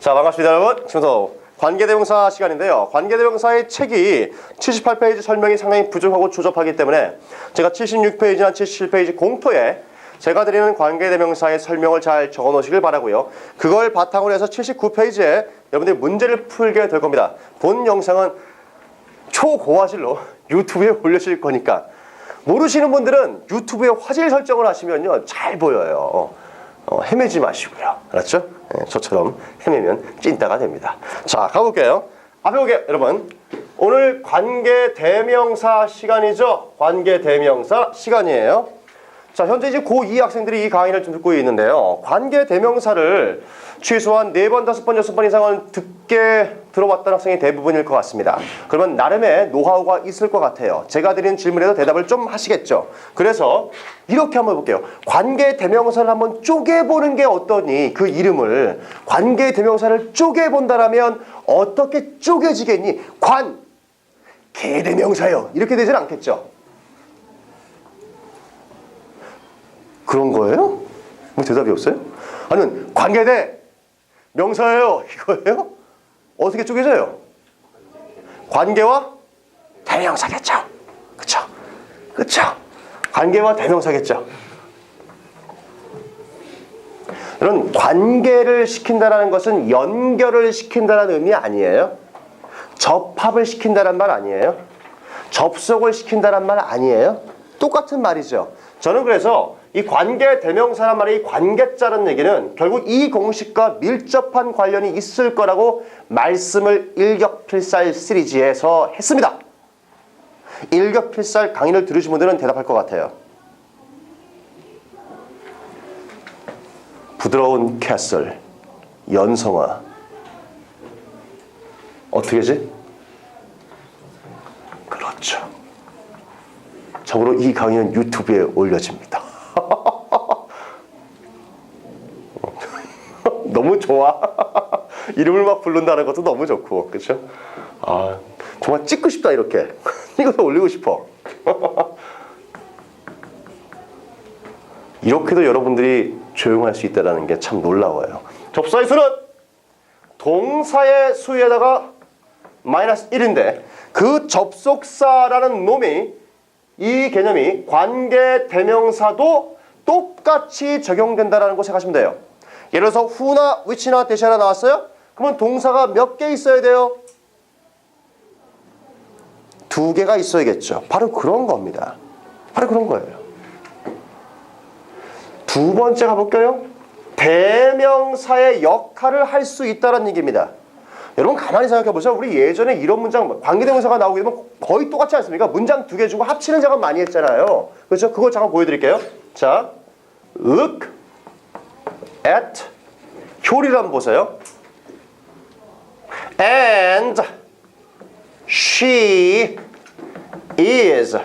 자 반갑습니다 여러분. 지금부터 관계대명사 시간인데요. 관계대명사의 책이 78페이지 설명이 상당히 부족하고 조접하기 때문에 제가 76페이지나 77페이지 공토에 제가 드리는 관계대명사의 설명을 잘 적어 놓으시길 바라고요. 그걸 바탕으로 해서 79페이지에 여러분들이 문제를 풀게 될 겁니다. 본 영상은 초고화질로 유튜브에 올려질 거니까. 모르시는 분들은 유튜브에 화질 설정을 하시면요. 잘 보여요 어, 헤매지 마시고요. 알았죠? 예, 저처럼 헤매면 찐따가 됩니다. 자, 가볼게요. 앞에 보게 여러분. 오늘 관계 대명사 시간이죠? 관계 대명사 시간이에요. 자, 현재 이제 고2 학생들이 이 강의를 좀 듣고 있는데요. 관계 대명사를 최소한 네 번, 다섯 번, 여섯 번 이상은 듣게 들어왔던 학생이 대부분일 것 같습니다. 그러면 나름의 노하우가 있을 것 같아요. 제가 드린 질문에도 대답을 좀 하시겠죠. 그래서 이렇게 한번 해볼게요. 관계 대명사를 한번 쪼개보는 게 어떠니? 그 이름을 관계 대명사를 쪼개본다라면 어떻게 쪼개지겠니? 관, 개대명사요. 이렇게 되진 않겠죠. 그런 거예요? 뭐 대답이 없어요? 아니면 관계대 명사예요 이거예요? 어떻게 쪼개져요? 관계와 대명사겠죠. 그쵸? 그쵸? 관계와 대명사겠죠. 여러분 관계를 시킨다는 것은 연결을 시킨다는 의미 아니에요? 접합을 시킨다는 말 아니에요? 접속을 시킨다는 말 아니에요? 똑같은 말이죠. 저는 그래서 이 관계 대명사란 말이 이 관계자라는 얘기는 결국 이 공식과 밀접한 관련이 있을 거라고 말씀을 일격필살 시리즈에서 했습니다. 일격필살 강의를 들으신 분들은 대답할 것 같아요. 부드러운 캐슬, 연성아. 어떻게지? 그렇죠. 참고로 이 강의는 유튜브에 올려집니다. 너무 좋아. 이름을 막 부른다는 것도 너무 좋고, 그렇죠? 아, 정말 찍고 싶다 이렇게. 이것도 올리고 싶어. 이렇게도 여러분들이 조용할 수 있다는 게 참 놀라워요. 접사의 수는 동사의 수에다가 마이너스 1인데 그 접속사라는 놈이 이 개념이 관계 대명사도 똑같이 적용된다는 거 생각하시면 돼요. 예를 들어서 who나 which나 대시하나 나왔어요? 그러면 동사가 몇 개 있어야 돼요? 두 개가 있어야겠죠. 바로 그런 겁니다. 바로 그런 거예요. 두 번째 가볼까요? 대명사의 역할을 할 수 있다는 얘기입니다. 여러분 가만히 생각해 보세요. 우리 예전에 이런 문장 관계대명사가 나오게 되면 거의 똑같지 않습니까? 문장 두 개 주고 합치는 작업 많이 했잖아요. 그렇죠? 그거 잠깐 보여드릴게요. 자, look at 효리를 한번 보세요. And she is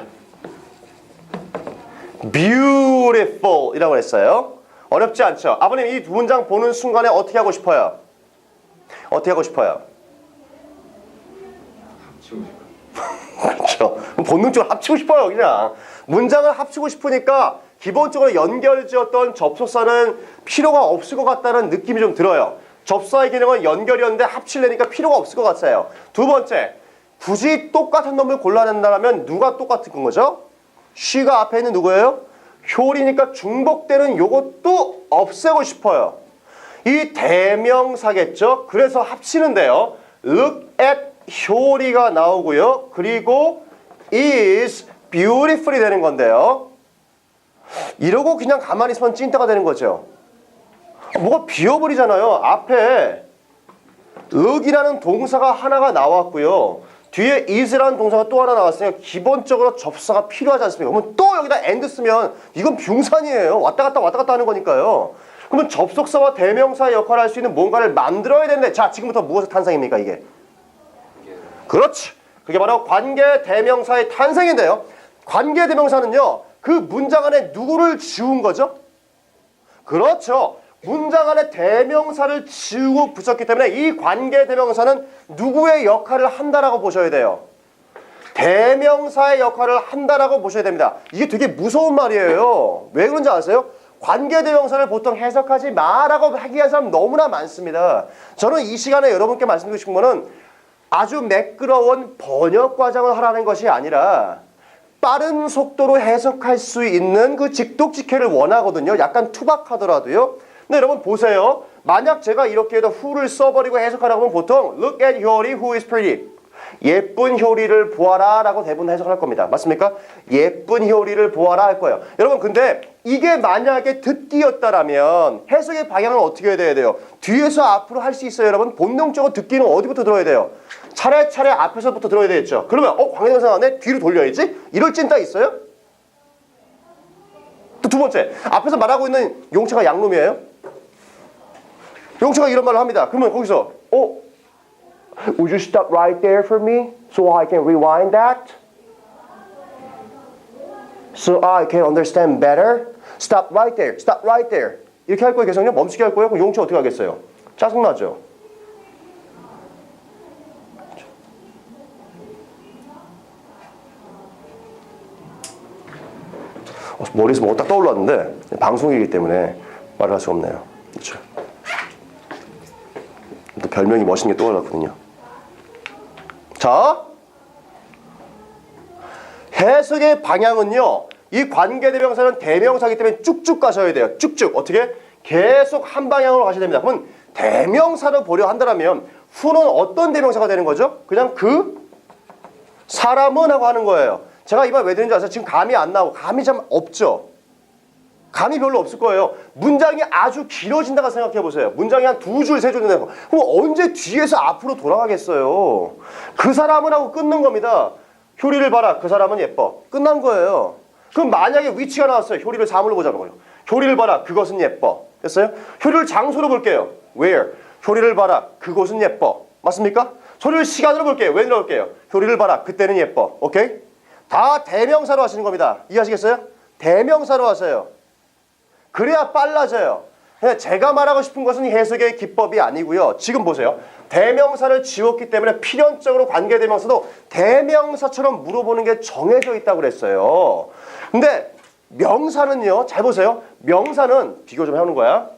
beautiful 이라고 했어요. 어렵지 않죠? 아버님 이두 문장 보는 순간에 어떻게 하고 싶어요? 어떻게 하고 싶어요? 그렇죠. 본능적으로 합치고 싶어요, 그냥. 문장을 합치고 싶으니까 기본적으로 연결지었던 접속사는 필요가 없을 것 같다는 느낌이 좀 들어요. 접사의 기능은 연결이었는데 합치려니까 필요가 없을 것 같아요. 두 번째, 굳이 똑같은 놈을 골라낸다면 누가 똑같은 거죠? she가 앞에 있는 누구예요? 효리니까 중복되는 요것도 없애고 싶어요. 이 대명사겠죠? 그래서 합치는데요. look at 효리가 나오고요. 그리고 is beautiful이 되는 건데요. 이러고 그냥 가만히 있으면 찐따가 되는 거죠. 뭐가 비어버리잖아요. 앞에 윽이라는 동사가 하나가 나왔고요. 뒤에 is라는 동사가 또 하나 나왔으니까 기본적으로 접사가 필요하지 않습니까? 그러면 또 여기다 and 쓰면 이건 빙산이에요. 왔다 갔다 왔다 갔다 하는 거니까요. 그러면 접속사와 대명사의 역할을 할 수 있는 뭔가를 만들어야 되는데 자 지금부터 무엇의 탄생입니까 이게? 그렇지. 그게 바로 관계 대명사의 탄생인데요. 관계 대명사는요. 그 문장 안에 누구를 지운 거죠? 그렇죠. 문장 안에 대명사를 지우고 붙였기 때문에 이 관계 대명사는 누구의 역할을 한다라고 보셔야 돼요. 대명사의 역할을 한다라고 보셔야 됩니다. 이게 되게 무서운 말이에요. 왜 그런지 아세요? 관계 대명사를 보통 해석하지 마라고 하기 위한 사람 너무나 많습니다. 저는 이 시간에 여러분께 말씀드리고 싶은 거는 아주 매끄러운 번역 과정을 하라는 것이 아니라 빠른 속도로 해석할 수 있는 그 직독직해를 원하거든요. 약간 투박하더라도요. 근데 여러분 보세요. 만약 제가 이렇게 해서 who를 써버리고 해석하라고 하면 보통 look at 효리 who is pretty. 예쁜 효리를 보아라 라고 대부분 해석할 겁니다. 맞습니까? 예쁜 효리를 보아라 할 거예요. 여러분 근데 이게 만약에 듣기였다라면 해석의 방향을 어떻게 해야 돼요? 뒤에서 앞으로 할 수 있어요 여러분? 본능적으로 듣기는 어디부터 들어야 돼요? 차례차례 앞에서부터 들어야 되겠죠. 그러면 어 광해동사 나왔네? 뒤로 돌려야지? 이럴 찐따 있어요? 또 두 번째 앞에서 말하고 있는 용체가 양놈이에요? 용체가 이런 말을 합니다. 그러면 거기서 어? Would you stop right there for me so I can rewind that? So I can understand better? Stop right there. Stop right there. 이렇게 할 거예요, 계속요? 멈추게 할 거예요? 그럼 용체 어떻게 하겠어요? 짜증나죠? 어, 머리에서 뭐가 딱 떠올랐는데 방송이기 때문에 말을 할 수가 없네요. 그렇죠. 또 별명이 멋있는 게 떠올랐거든요. 자, 해석의 방향은요. 이 관계대명사는 대명사기 때문에 쭉쭉 가셔야 돼요. 쭉쭉 어떻게? 계속 한 방향으로 가셔야 됩니다. 그러면 대명사를 보려 한다면 후는 어떤 대명사가 되는 거죠? 그냥 그 사람은 하고 하는 거예요. 제가 이말왜 드는지 아세요? 지금 감이 안 나오고 감이 참 없죠. 감이 별로 없을 거예요. 문장이 아주 길어진다고 생각해 보세요. 문장이 한 두 줄, 세 줄 된다고. 그럼 언제 뒤에서 앞으로 돌아가겠어요? 그 사람은 하고 끊는 겁니다. 효리를 봐라. 그 사람은 예뻐. 끝난 거예요. 그럼 만약에 위치가 나왔어요. 효리를 사물로 보자는 거예요. 효리를 봐라. 그것은 예뻐. 됐어요? 효리를 장소로 볼게요. Where? 효리를 봐라. 그곳은 예뻐. 맞습니까? 효리를 시간으로 볼게요. 왜 넣을게요? 효리를 봐라. 그때는 예뻐. 오케이? 다 대명사로 하시는 겁니다. 이해하시겠어요? 대명사로 하세요. 그래야 빨라져요. 그냥 제가 말하고 싶은 것은 해석의 기법이 아니고요. 지금 보세요. 대명사를 지웠기 때문에 필연적으로 관계대명사도 대명사처럼 물어보는 게 정해져 있다고 그랬어요. 근데 명사는요. 잘 보세요. 명사는 비교 좀 해오는 거야.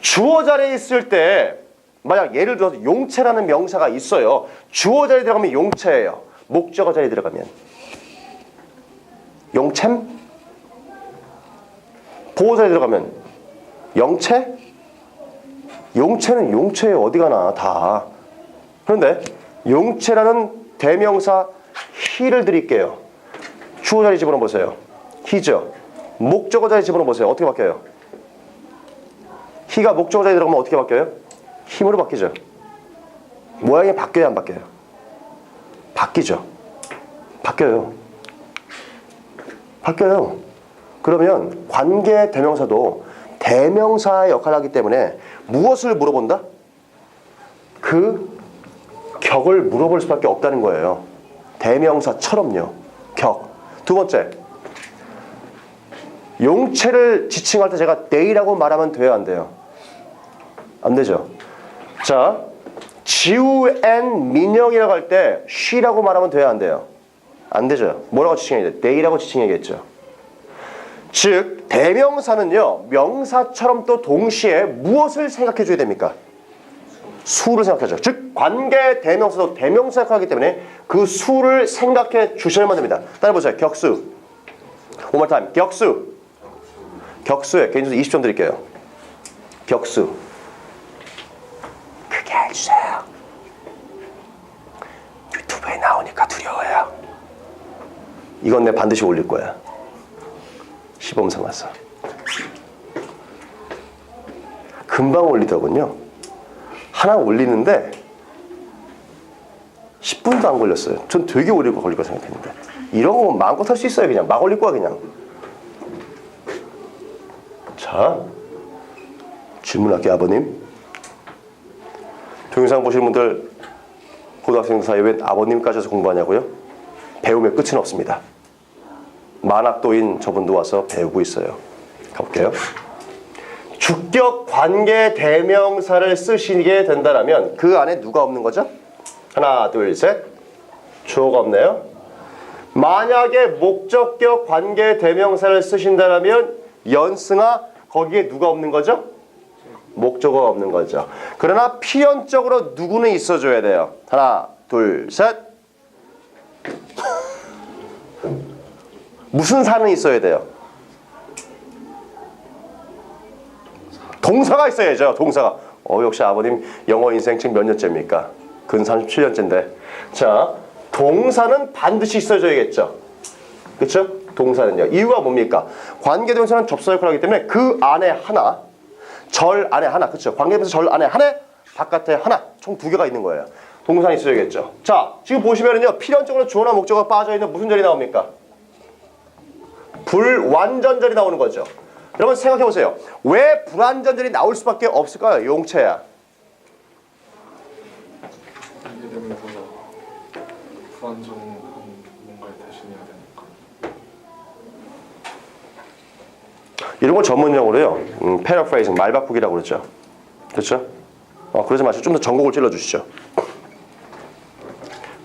주어 자리에 있을 때 만약 예를 들어서 용체라는 명사가 있어요. 주어 자리에 들어가면 용체예요. 목적어 자리에 들어가면 용챔? 보호자에 들어가면 영체? 용체는 용체에 어디 가나 다. 그런데 용체라는 대명사 he를 드릴게요. 주어 자리 집어넣어 보세요. he죠. 목적어 자리 집어넣어 보세요. 어떻게 바뀌어요? he가 목적어 자리에 들어가면 어떻게 바뀌어요? 힘으로 바뀌죠. 모양이 바뀌어야 안 바뀌어요? 바뀌죠. 바뀌어요. 바뀌어요. 그러면 관계 대명사도 대명사의 역할을 하기 때문에 무엇을 물어본다? 그 격을 물어볼 수밖에 없다는 거예요. 대명사처럼요. 격. 두 번째. 용체를 지칭할 때 제가 they라고 말하면 돼요, 안 돼요? 안 되죠. 자, 지우 앤 민영이라고 할때 she라고 말하면 돼요, 안 돼요? 안 되죠. 뭐라고 지칭해야 돼? they라고 지칭해야겠죠. 즉 대명사는요 명사처럼 또 동시에 무엇을 생각해 줘야 됩니까? 수를 생각하죠. 즉 관계 대명사도 대명사 역할하기 때문에 그 수를 생각해 주셔야만 됩니다. 따라보세요. 격수. Time. 격수. 격수에 개인적으로 20점 드릴게요. 격수. 크게 해주세요. 유튜브에 나오니까 두려워요. 이건 내 반드시 올릴 거야. 시범 삼아서 금방 올리더군요. 하나 올리는데 10분도 안 걸렸어요. 전 되게 오래 걸릴 거 생각했는데 이런 거 마음껏 할 수 있어요. 그냥 막 올릴 거야 그냥. 자 질문할게요 아버님. 동영상 보시는 분들 고등학생 사이에 왜 아버님까지 해서 공부하냐고요? 배움의 끝은 없습니다. 만학도인 저분도 와서 배우고 있어요. 가볼게요. 주격 관계 대명사를 쓰시게 된다면 그 안에 누가 없는 거죠? 하나, 둘, 셋. 주어가 없네요. 만약에 목적격 관계 대명사를 쓰신다면 연승아 거기에 누가 없는 거죠? 목적어가 없는 거죠. 그러나 필연적으로 누구는 있어줘야 돼요. 하나, 둘, 셋. 무슨 사는 있어야 돼요? 동사가 있어야죠. 동사가. 어 역시 아버님 영어 인생 지금 몇 년째입니까? 근 37년째인데. 자, 동사는 반드시 있어줘야겠죠. 그렇죠? 동사는요. 이유가 뭡니까? 관계동사는 접속 역할을 하기 때문에 그 안에 하나, 절 안에 하나, 그렇죠? 관계동사 절 안에 하나, 바깥에 하나, 총 두 개가 있는 거예요. 동사는 있어야겠죠. 자, 지금 보시면은요, 필연적으로 주어나 목적어가 빠져 있는 무슨 절이 나옵니까? 불완전절이 나오는 거죠. 여러분 생각해 보세요. 왜 불완전절이 나올 수밖에 없을까요? 대신해야 되니까 이런 걸 전문용어로요. 음, 패러프레이징 말 바꾸기라고 그러죠. 그렇죠? 어, 그러지 마시고 좀 더 전곡을 찔러 주시죠.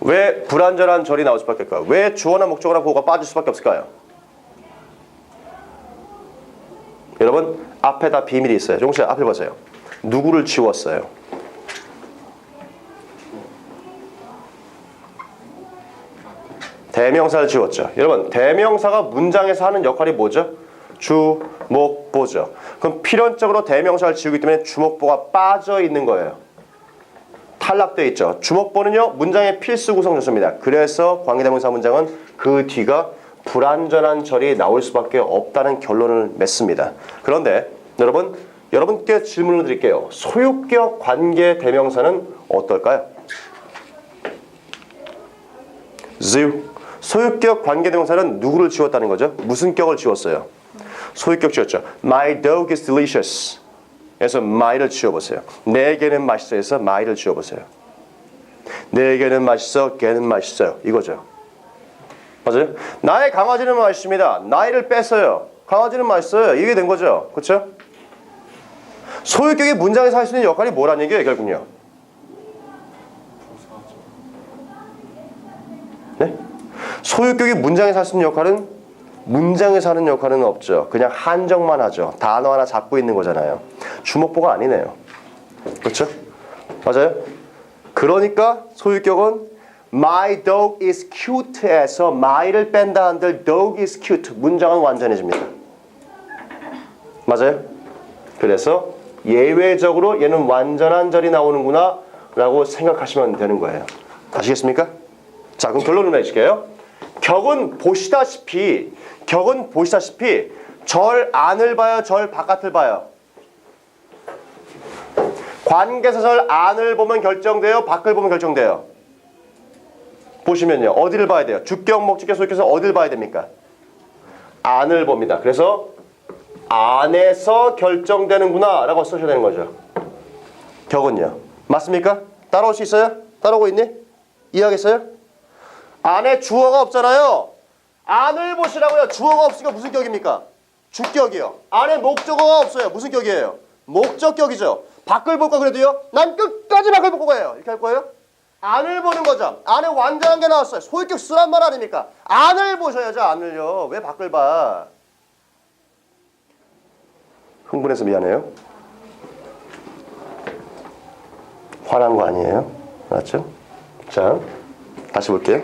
왜 불완전한 절이 나올 수밖에 없을까요? 왜 주어나 목적어나 보호가 빠질 수밖에 없을까요? 여러분 앞에다 비밀이 있어요. 종씨 앞에 보세요. 누구를 지웠어요? 대명사를 지웠죠. 여러분 대명사가 문장에서 하는 역할이 뭐죠? 주, 목, 보죠. 그럼 필연적으로 대명사를 지우기 때문에 주목보가 빠져 있는 거예요. 탈락되어 있죠. 주목보는요 문장의 필수 구성 요소입니다. 그래서 관계대명사 문장은 그 뒤가 불완전한 절이 나올 수밖에 없다는 결론을 맺습니다. 그런데 여러분 여러분께 질문을 드릴게요. 소유격 관계 대명사는 어떨까요? zoo. 소유격 관계 대명사는 누구를 지웠다는 거죠? 무슨 격을 지웠어요? 소유격 지웠죠. My dog is delicious. 에서 my를 지워보세요. 내게는 맛있어 에서 my를 지워보세요. 내게는 맛있어, 걔는 맛있어요. 이거죠. 맞아요? 나의 강아지는 맛있습니다. 나이를 뺐어요. 강아지는 맛있어요. 이게 된 거죠. 그렇죠? 소유격이 문장에서 할 수 있는 역할이 뭐라는 얘기예요, 결국요? 네? 소유격이 문장에서 할 수 있는 역할은 문장에서 하는 역할은 없죠. 그냥 한정만 하죠. 단어 하나 잡고 있는 거잖아요. 주목보가 아니네요. 그렇죠? 맞아요? 그러니까 소유격은 My dog is cute에서 my를 뺀다 한들 dog is cute 문장은 완전해집니다. 맞아요? 그래서 예외적으로 얘는 완전한 절이 나오는구나 라고 생각하시면 되는 거예요. 아시겠습니까? 자 그럼 결론을 내줄게요. 격은 보시다시피 격은 보시다시피 절 안을 봐요, 절 바깥을 봐요. 관계에서 절 안을 보면 결정돼요, 밖을 보면 결정돼요. 보시면요, 어디를 봐야 돼요? 주격, 목적격, 소유격에서 어디를 봐야 됩니까? 안을 봅니다. 그래서 안에서 결정되는구나 라고 쓰셔야 되는 거죠. 격은요, 맞습니까? 따라올 수 있어요? 따라오고 있니? 이해하겠어요? 안에 주어가 없잖아요. 안을 보시라고요. 주어가 없으니까 무슨 격입니까? 주격이요. 안에 목적어가 없어요. 무슨 격이에요? 목적격이죠. 밖을 볼까 그래도요. 난 끝까지 밖을 보고 가요. 이렇게 할 거예요? 안을 보는 거죠. 안에 완전한 게 나왔어요. 소유격 쓰란 말 아닙니까? 안을 보셔야죠. 안을요. 왜 밖을 봐? 흥분해서 미안해요. 화난 거 아니에요? 맞죠? 자, 다시 볼게요.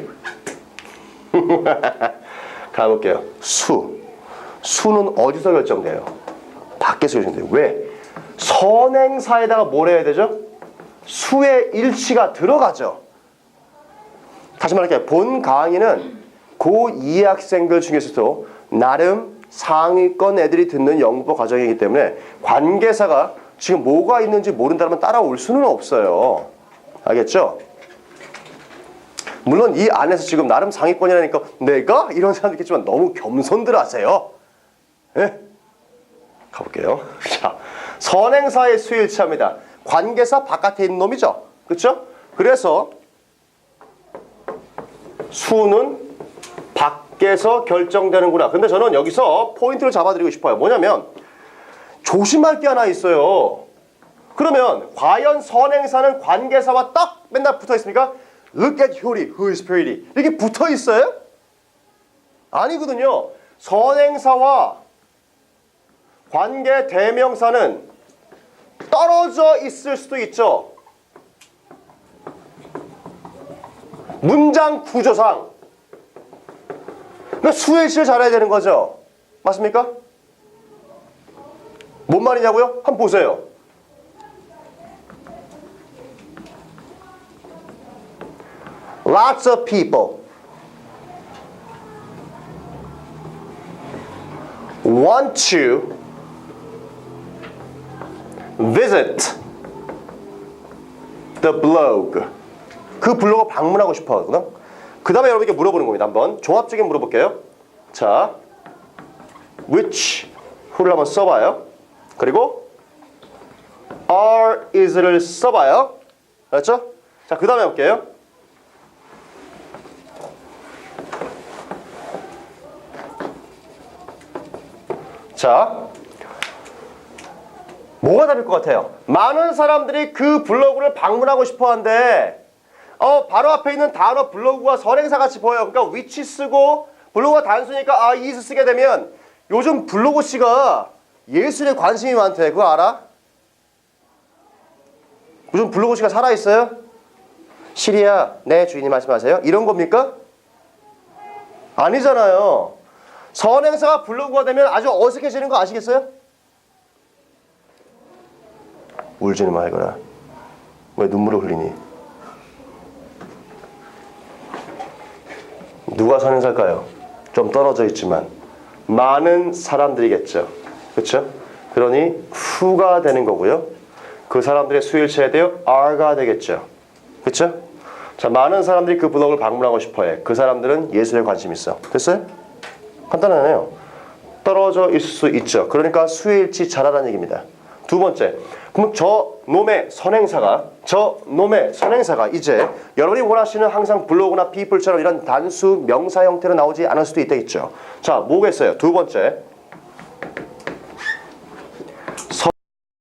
가볼게요. 수. 수는 어디서 결정돼요? 밖에서 결정돼요. 왜? 선행사에다가 뭘 해야 되죠? 수의 일치가 들어가죠. 다시 말할게요. 본 강의는 고2 학생들 중에서도 나름 상위권 애들이 듣는 영문법 과정이기 때문에 관계사가 지금 뭐가 있는지 모른다면 따라올 수는 없어요. 알겠죠? 물론 이 안에서 지금 나름 상위권이라니까 내가 이런 사람도 있겠지만 너무 겸손들 하세요. 예? 가볼게요. 자, 선행사의 수일치합니다. 관계사 바깥에 있는 놈이죠. 그렇죠? 그래서 수는 밖에서 결정되는구나. 근데 저는 여기서 포인트를 잡아드리고 싶어요. 뭐냐면 조심할 게 하나 있어요. 그러면 과연 선행사는 관계사와 딱 맨날 붙어 있습니까? Look at Hyori, who is pretty. 이렇게 붙어 있어요? 아니거든요. 선행사와 관계 대명사는 떨어져 있을 수도 있죠. 문장 구조상. 그러니까 수일치를 잘해야 되는 거죠. 맞습니까? 뭔 말이냐고요? 한번 보세요. Lots of people want to visit the blog. 그 블로그 방문하고 싶어 하거든. 그 다음에 여러분께 물어보는 겁니다. 한번 종합적인 물어볼게요. 자, which, who를 한번 써봐요. 그리고 are, is를 써봐요. 알았죠? 자, 그 다음에 볼게요. 자, 뭐가 다를 것 같아요? 많은 사람들이 그 블로그를 방문하고 싶어 하는데, 어, 바로 앞에 있는 단어 블로그가 선행사 같이 보여요. 그러니까 위치 쓰고 블로그가 단수니까 아, is 쓰게 되면 요즘 블로그 씨가 예술에 관심이 많대. 그거 알아? 요즘 블로그 씨가 살아있어요? 시리아, 네, 주인님 말씀하세요. 이런 겁니까? 아니잖아요. 선행사가 블로그가 되면 아주 어색해지는 거 아시겠어요? 울지는 말거라. 왜 눈물을 흘리니? 누가 선행사일까요? 좀 떨어져 있지만 많은 사람들이겠죠. 그렇죠? 그러니 who가 되는 거고요. 그 사람들의 수일체에 대해 are가 되겠죠. 그렇죠? 자, 많은 사람들이 그 블로그를 방문하고 싶어해. 그 사람들은 예술에 관심 있어. 됐어요? 간단하네요. 떨어져 있을 수 있죠. 그러니까 수일치 잘하라는 얘기입니다. 두 번째, 그럼 저 놈의 선행사가 저 놈의 선행사가 이제 여러분이 원하시는 항상 블로그나 people처럼 이런 단수 명사 형태로 나오지 않을 수도 있다겠죠. 자, 뭐겠어요? 두 번째,